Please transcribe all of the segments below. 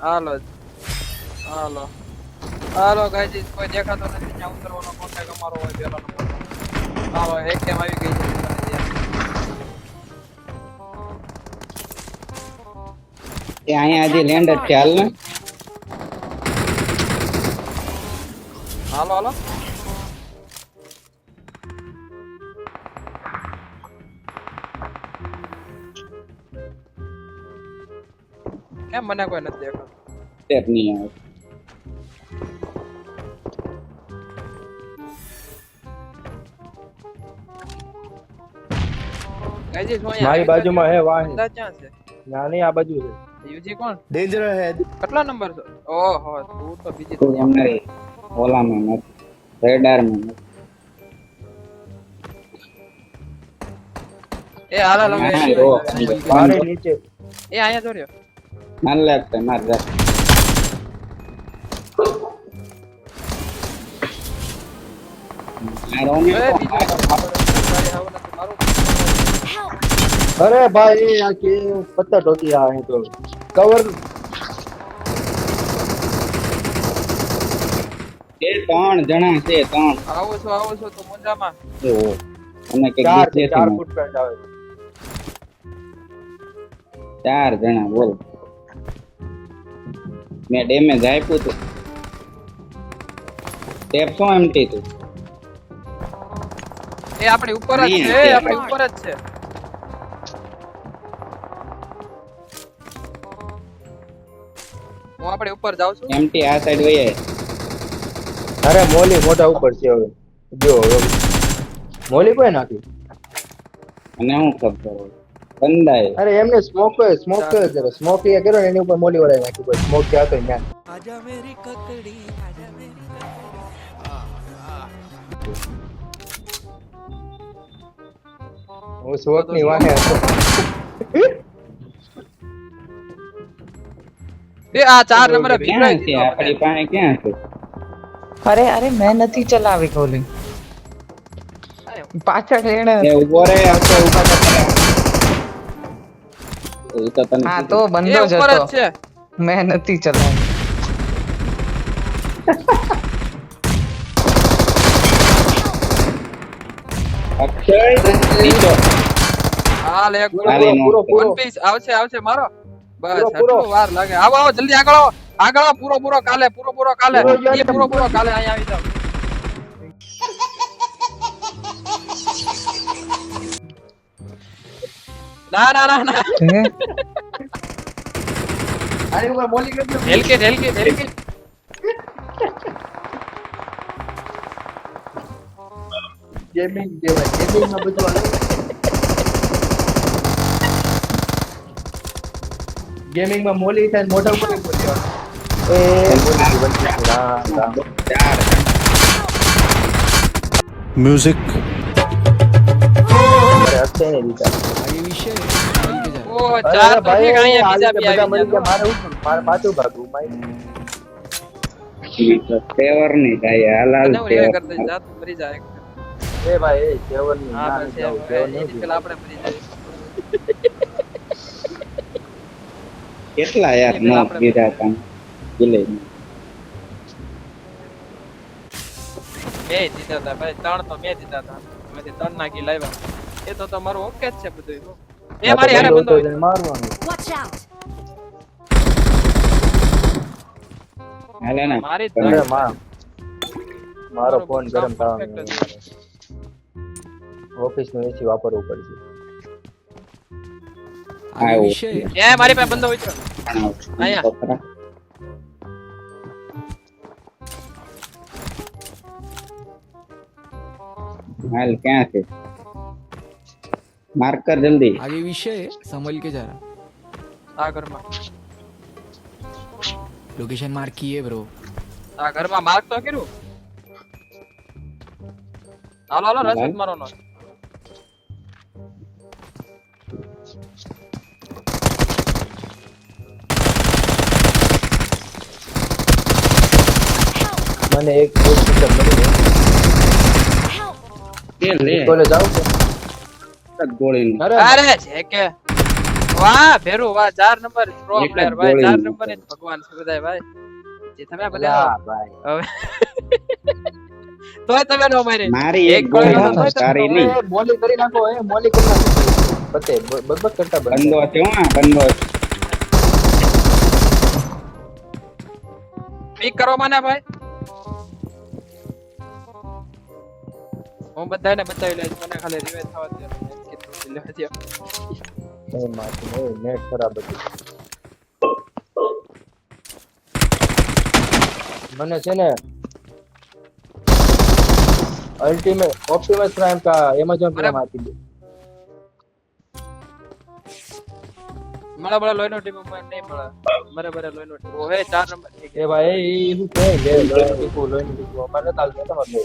હાલો હાલો. હાલો ગાઈજી કોઈ દેખાતો નથી ત્યાં ઉતરવાનો કોન્ટેક્ટ અમારો હોય પેલો નંબર હાલો એક કેમ આવી ગઈ છે એ અહીંયા હજી લેન્ડ જ છે હાલ ને? હાલો હાલો. કેમ મને કોઈ નથી દેખાતું સ્ટેપ નહીં આવે ગાઈજી શું મારી અહીંયા બાજુમાં હે વાહન બંદા ક્યાં છે ના નહીં આ બાજુ છે યુજી કોણ ડેન્જર હેડ કેટલા નંબર છે ઓહો તું તો બીજી તું એમને ઓલામાં નથી રેડારમાં નથી એ હાલ હાલ હવે હા, જો. મારે નીચે એ અહીંયા જો આવો નથી મારું અરે ભાઈ આ કે પત્તા ઢોકી આ તો. કવર એ ત્રણ જણા છે ત્રણ. આવો છો આવો છો તો મોજામાં. એવો અને કે ચાર ફૂટ પેન્ટ આવે. ચાર જણા બોલ. મેં ડેમેજ આપ્યું હતું સ્ટેપ શું એમટી તું. એ આપણી ઉપર જ છે આપણી ઉપર જ છે. હું આપણે ઉપર જાઉં છું? એમટી આ સાઈડ વહી અરે મોલી મોટા ઉપર છે હવે. જો હવે. મોલી કોઈ નાખી? અને હું ખબર બંધાય. અરે એમને સ્મોક સ્મોક કર્યો સ્મોક એ કર્યો ને એની ઉપર મોલી વળાઈ નાખી. પછી સ્મોક ક્યાં તો ત્યાં હું સ્મોકની વાહે હતો. એ આ ચાર નંબર ક્યાં ભીગડાઈ છે? આપણી પાસે ક્યાં છે? અરે અરે મેં નથી ચલાવી ગોલી. પાછળ એને એ ઊભો રહે આવતો ઊભા તો કરે. એ તો તને હા તો એ બંધો જ ઉપર જ હતો. છે. મેં નથી ચલાવી અક્ષય નીચો હાલ એક હાલી નો. પૂરો પૂરો. વન પીસ આવશે આવશે મારો? બસ પૂરો, પૂરો. આટલું વાર લાગે. આવો આવો જલ્દી આગળ આવો. આગળ આવો પૂરો પૂરો કાલે પૂરો પૂરો કાલે. પૂરો યાર, એ પૂરો પૂરો કાલે અહીંયા આવી જાવ ના ના ના ના? આની ઉપર મોલી કરી દો હેલકેટ હેલકેટ હેલકેટ ગેમિંગ કહેવાય. ગેમિંગમાં બધું અલગ ગેમિંગમાં મોલી થાય ને મોઢા ઉપર બોલી એ. હશે ને બીજા ભાઈ વિશે ઓ ચાર તો કે અહીંયા બીજા બી આવી મરી મારે હું મારે. પાછું ભાગું માય ફેવરની થાય હાલાલ ફેવર કર દે મરી જાય એ ભાઈ એ ફેવરની ના ફેવરની પેલા આપણે મરી જાય કેટલા યાર નો ગીરા કામ ગિલે બે દીધા હતા ભાઈ ત્રણ તો મેં દીધા હતા. મેં ત્રણ નાખી લાવ્યા. એ તો તમારું ઓકે જ છે બધું એ મારી હારે બંધો હોય. મારવાનું. Watch out! હાલે ને. મારી જ માં મારો. ફોન ગરમ થવાનો છે. ઓફિસનું એસી વાપરવું પડશે. એ મારી પાસે બંધો હોય છે અહીંયા. હાલ ક્યાં છે? માર્કર જલ્દી आगे विषय है संभल के जा रहा આ ઘરમાં लोकेशन मार्क की है ब्रो આ ઘરમાં માર્ક તો કર્યું હાલો હાલો રસદ મારો નો મને એક એક સિસ્ટમ મળી કે લે કોલેજ આવું છે ગોળી અરે છે કે? વાહ ભેરુ વાહ ચાર નંબર પ્રો પ્લેયર ભાઈ ચાર નંબર જ ભગવાન છે બધાય ભાઈ. જે તમે ભલે બધા ભાઈ. હવે તોય તમે નો મારે મારી એક ગોળી તોય નહીં. મોલી કરી નાખો એ મોલી કરી નાખો. પતે બકબક કરતા બંધ બંદો છે હો છે. પીક કરો મને ભાઈ. હું બધાને બતાવી લઈશ મને ખાલી રિવાઇવ થવા દે. લેવા દે એ માથું એ નેટ ખરાબ હતું. મને છે ને અલ્ટિમેટ ઓપ્ટિમસ પ્રાઇમ કા એમેઝોન પ્રાઇમ આપી દે. મળે મળે લોહીનો ટીમ નહીં મળે. મારા બરે લોહીનો ટીમ ઓહે ચાર નંબર. એ ભાઈ એ શું કે લે લોહીનું ટીમ લોહીનું ટીમ અમારે તાલ તમારે. લે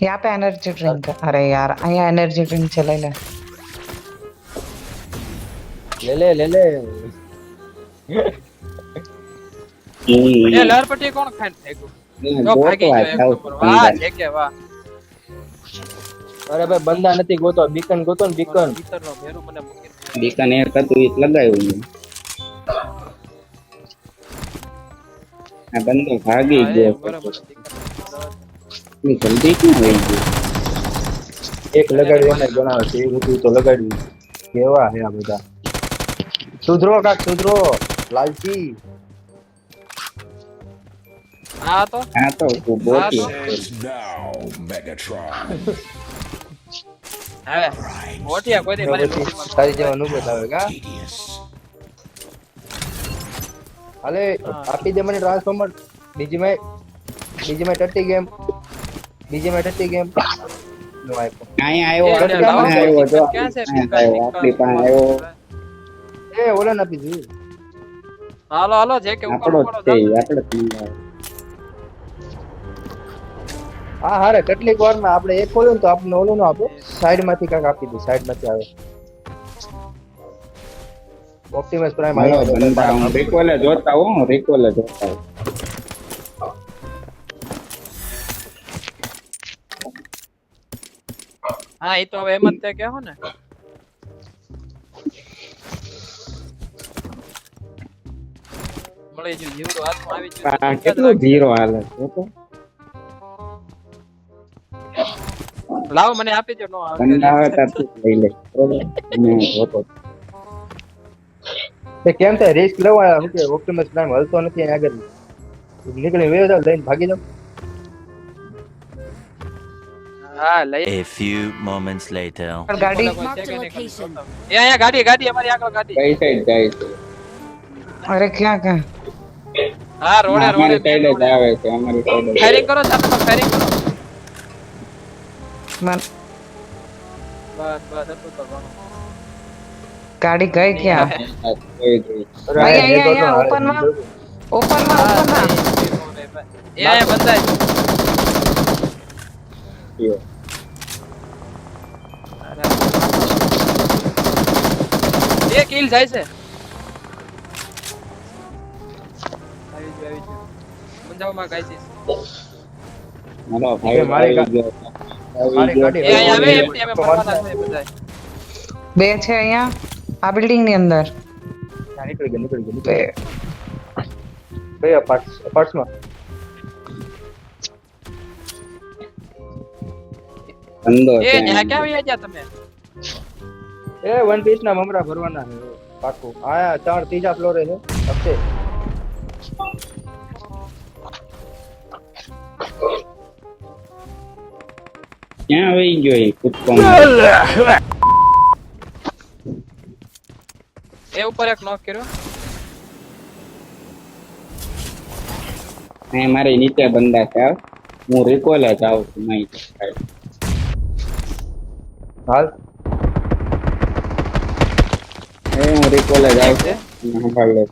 यहाँ पे एनर्जी ड्रिंक है अरे यार અહીંયા एनर्जी ड्रिंक चलाई ले લે લે લે લે હમ. એ લહેર પટ્ટી કોણ ખાઈને ફેંક્યું એને જો ભાગી ગોતવા ગયો એક જાઉં નંબર છું વાહ અંદર. છે કે વાહ અરે ભાઈ બંદા નથી ગોતો બીકન ગોતો ને બીકન ભીતરનો ભેરું મને મૂકી દે. બીકન એક હતું ઈ જ લગાવ્યું મેં. આ બંદો ભાગી હા, એ ગયો એટલી જલ્દી ક્યાં વહી ગયો? એક લગાડ્યું એને ગણાવે છે એ બધું તો લગાડ્યું. કેવા હે આ બધા? સુધરો કાક સુધરો. લાલચી આ તો? આ તો ઊભો. હવે મોટિયા કોઈ દી મારી તારી જેવા નું બતાવે કા? હાલે આપી દે મને ટ્રાન્સફોર્મર બીજી મેં બીજી મેં ટટ્ટી ગેમ. બીજી મેટરથી ગેમ નો આપ્યો. અહીંયા આવ્યો એ આપણી લાવો, પાસે આવ્યો જો ક્યાં છે? આપણી પાસે આવ્યો. એ ઓલા આપી દીધું હાલો હાલો જે કે આપણો છે આપણો હા હારે કેટલીક વારમાં આપણે એક ખોલ્યું ને તો આપણે ઓલું નો આપો. સાઈડમાંથી કાંઈક આપી દે સાઈડમાંથી આવે ઓપ્ટિમસ પ્રાઇમ આવ્યો રિકોલે જોતા હું રિકોલે જોતા હું. હા એ તો હવે એમ જ તે કહો ને. મળી ગયું જીવડું હાથમાં આવી ગયું. કેટલું ધીરો હાલે તો. લાવો મને આપી દો નો આવે. આવે ત્યારથી જ લઈ લે? અને જોતો એ કેમ થાય? રિસ્ક લેવા શું કે ઓપ્ટિમસ પ્રાઇમ હલતો નથી આગળ. નીકળી વેવ જાવ લઈને ભાગી જાવ. हाँ लई A few moments later. गाड़ी या या गाड़ी गाड़ी हमारी आगे गाड़ी गई साइड गई अरे क्या क्या हाँ रोड है रोड है साइड है जावे के हमारी साइड फायरिंग करो सबको फायरिंग करो मन बस बस अब तो गाड़ी गई क्या भाई या या ओपन में ओपन में ओपन में या बंदा है ગયો. કિલ જાય છે. આવી ગયો આવી ગયો. પંજાબમાં ગાય છે. હાલો ભાઈ મારી આવી ગયો. આવી મારી ગયો. ગાડી એ આવે એમ એમ મરવાના છે બધાય. બે છે અહીંયા આ બિલ્ડિંગની અંદર. નીકળી ગયો નીકળી ગયો બે. બે અપાર્ટ્સ અપાર્ટ્સમાં બંદો એ ન્યા ક્યાં આવ્યા તમે? એ વન પીસ ના મમરા ભરવાના છે. પાકું આયા ચાર ત્રીજા ફ્લોરે છે. હપ્તે ક્યાં આવી ગયો એ કૂદકો એ ઉપર એક નોક કર્યો. અહીં મારી નીચે બંદા છે હું. રિકોલે જ આવું છું નહીં હાલ. એ હું રિકોલે જ આવું છું. અને સંભાળ.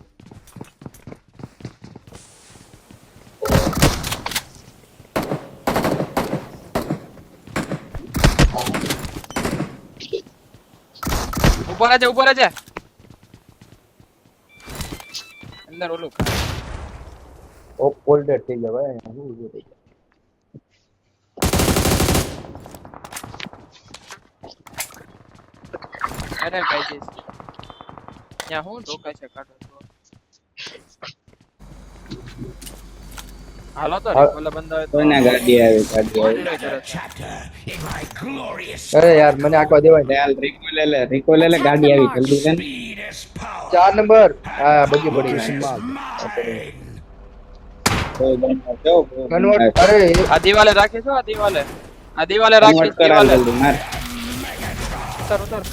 ઉપર આજે ઉપર આજે અંદર ઓલું ઓલ્ડર થઈ ગયા ભાઈ શું ઊભું થઈ ગયા? અરે છે ત્યાં હું ઢોકાય છે કાઢો હાલો તો. ઓલા બંદા તો. કોઈના ગાડી આવે ગાડી આવી. અરે યાર મને આકવા દેવાય ને. હાલ રીકો લે લે રીકો લે લે ગાડી આવી જલ્દી કર. ચાર નંબર. હા બગી પડી કન્વર્ટ અરે આ દિવાલે રાખીશું આ દિવાલે. આ દિવાલે કન્વર્ટ દિવાલે. જલ્દી માર. ઉતર ઉતર.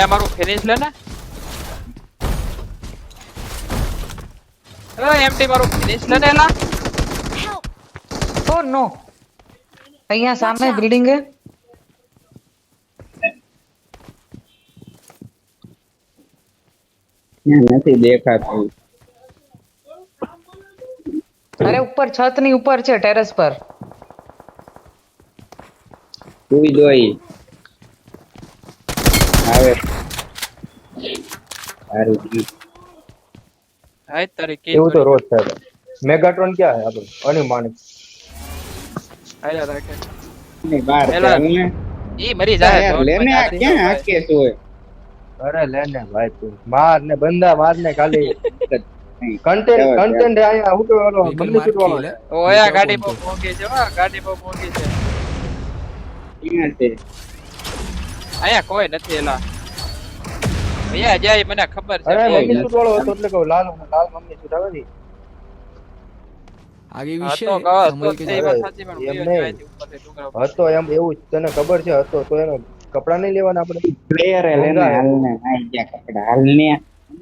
એ આ મારું ફિનિશ લે ને. અરે એમટી મારું ફિનિશ લે ને એલા. Help! ઓ નો. અહીંયા સામે બિલ્ડિંગ હે. ત્યાં નથી દેખાતું. અરે ઉપર છતની ઉપર છે ટેરેસ પર. સુઈ જોઈ આવે સારું. હાય તારી એવું તો રોજ થાય. મેગાટ્રોન ક્યાં હે આપણું અનુમાનિક રાખે. ઈ મરી જાય યાર, આ ક્યાં હાકે છે અરે લે ભાઈ તું. માર ને બંદા માર ને ખાલી. કન્ટેન્ટ કન્ટેન્ટ અહીંયા હું બંને છૂટવાનો છે. ઓયા ગાડી બહુ કોણ છે ગાડી ક્યાં છે? કોઈ નથી એલા. ભૈયા અજય મને ખબર છે. મમ્મી સૂટ હતો? એટલે કહું લાલ લાલ મમ્મી સૂટ આવે આગે વિશે સમજ કે હતો એમ એવું તને ખબર છે? હતો તો એને કપડા નહીં લેવાના આપણે? પ્લેયર એ લેને હાલને આઈ ગયા કપડા હાલને.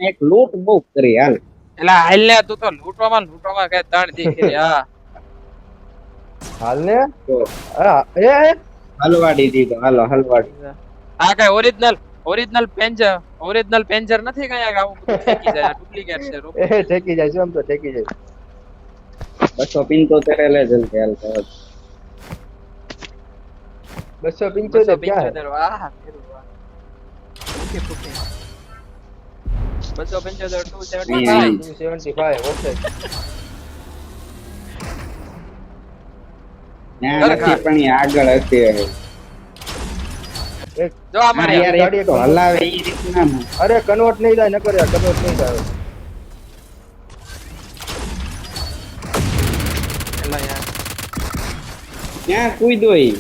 એક લૂંટ બહુ કરી હાલ. એટલે હાલને તું તો લૂટવામાં લૂટવામાં કે તાણ દીકરી હા. હાલને? એ? હલવાડી દીધો હાલો હલવાડી. આ કઈ ઓરિજિનલ ઓરિજિનલ પેન છે. ઓરિજિનલ પેન્જર નથી કઈ આવું ફેંકી જાય ડુપ્લિકેટ છે રૂપ. એ ઠેકી જાય છે આમ તો ઠેકી જાય બસો પિંચોતેર લે જલ ખ્યાલ છે બસો પિંચોતેર ક્યાં હે? 275 આહ, ફેરું, વાહ. બસો ફૂટી. 275, 275. 275 ઓકે. પણ આગળ હતી જો આ હા, મારી યાર ગાડી એક તો એક હલાવે. ઈ રીતના ને. અરે કન્વર્ટ નહીં થાય નકર યાર કન્વર્ટ નહીં થાય. એલા યાર. ક્યાં કૂદ્યો ઈ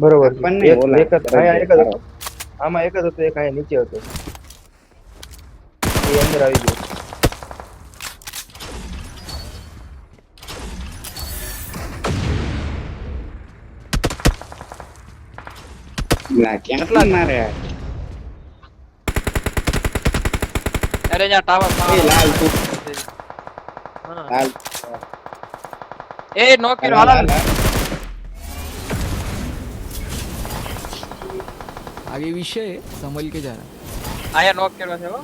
બરોબર. છે. આપણને એક ઓલા એક જ અહીંયા એક જ હતો. આમાં એક જ હતો એક અહીંયા નીચે હતો. એ અંદર આવી ગયો. લા, ક્યાંથી મારે આ? અરે અહીંયા ટાવર એ લાલ તું હા. લાલ એ નો કર્યો હાલો ને. आगे विषय संभल के जा रहा અહીંયા નોક કર્યો છે હો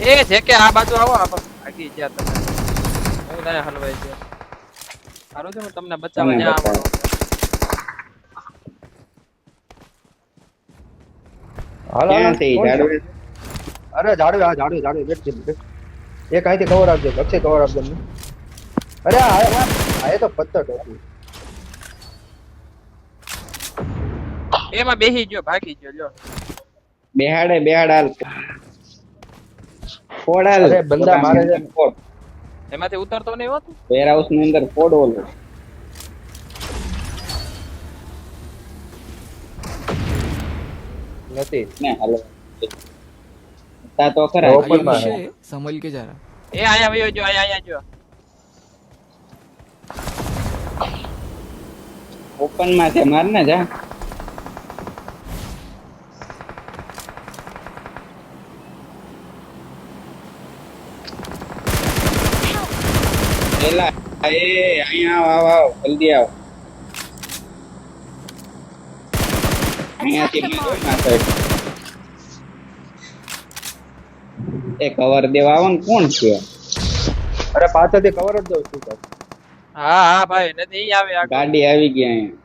એ છે કે આ બાજુ આવો આ બાજુ આગી ગયા તમે હું ના હલવાઈ ગયો સારું છે હું તમને બચાવવા ત્યાં. હાલો? અરે જાડવે આ જાડવે જાડવે બેઠ છે બેઠ. એક અહીંથી કવર આપજો અક્ષય કવર આપજો મને અરે આ આ તો પત્તર ટોપી એમાં બેહી ગયો ભાગી ગયો લ્યો બેહાડે બેહાડ હાલ ફોડ અરે બંદા મારે છે. ફોડ. એમાંથી ઉતરતો નહીં હોત વેર હાઉસની અંદર કોડ ઓલો. નથી. ને હાલો. તા તો ખરા. ઓપનમાં સમલ કે જરા. એ આયા ભાઈ જો આયા આયા જો. ઓપનમાં છે માર ને જા. એ અહીંયા આવ આવ જલ્દી આવ. અહીંયાથી ના એ કવર દેવા આવો ને કોણ છે? અરે પાછળથી કવર જ દઉં છું. હા હા ભાઈ નથી આવે આ ગાડી આવી ગઈ અહીંયા.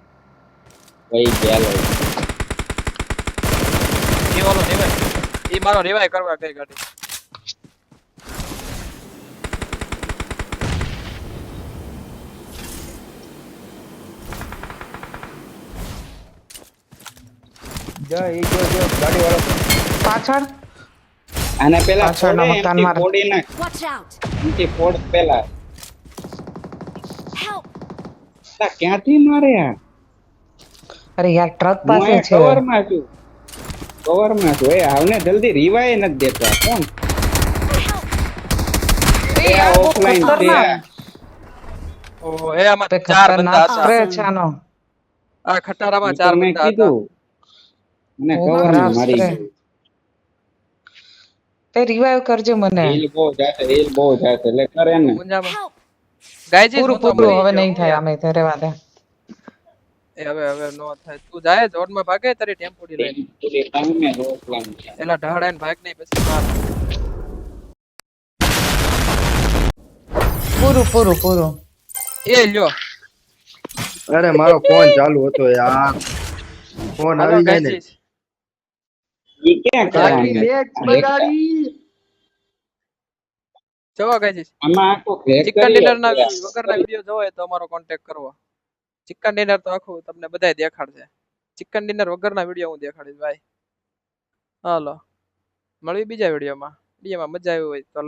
ભાઈ ચાલો એ ઓલો રેવાય ઈ મારો રેવાય કરવા ગઈ ગાડી. જા એ જો જો ગાડી વાળો પાછળ? આને પેલા પાછળના મકાન એમથી ફોડી નાખ Watch out! એમથી ફોડ પેલા. Help! ક્યાંથી મારે આ? અરે યાર ટ્રક પાસે અહીંયા છે. કવરમાં છું. કવરમાં છું. એ આવને જલ્દી રિવાય નથી દેતા. કોણ? એ આ ઓફલાઈન છે. ખતરનાક. એ આમાં ચાર બંદા હતા. આ ખટારામાં ચાર બંદા હતા. મને ઓ, કવરમાં મારી તે રિવાઈવ કરજો મને. હીલ બહુ જાતે હીલ બહુ જાતે. એટલે કરે ને. ગાયજી પૂરું પૂરું હવે. નહીં થાય અમે તો રેવા દે એ હવે હવે નો થાય. તું જાય જોડમાં ભાગે તારી ટેમ્પોડી લઈને પૂરી ટાઈમ મે ઓફલાઈન છે એલા ઢાળાઈને ભાગ નહીં પછી માર. પૂરું પૂરું પૂરું. એ લ્યો. અરે મારો ફોન ચાલુ હતો યાર. ફોન આવી જાય ને. ઈ ક્યાં ગાડી મેચ બગાડી. જોવો ગાયજી આમાં આખું ચિકન ડિનર ના આપે. વગરના વીડિયો જોવો તો અમારો કોન્ટેક્ટ કરવો. ચિકન ડિનર તો આખું તમને બધાય દેખાડશે. ચિકન ડિનર વગરના વીડિયો હું દેખાડીશ ભાઈ. હાલો. મળવી બીજા વિડીયોમાં વિડીયોમાં મજા આવી હોય તો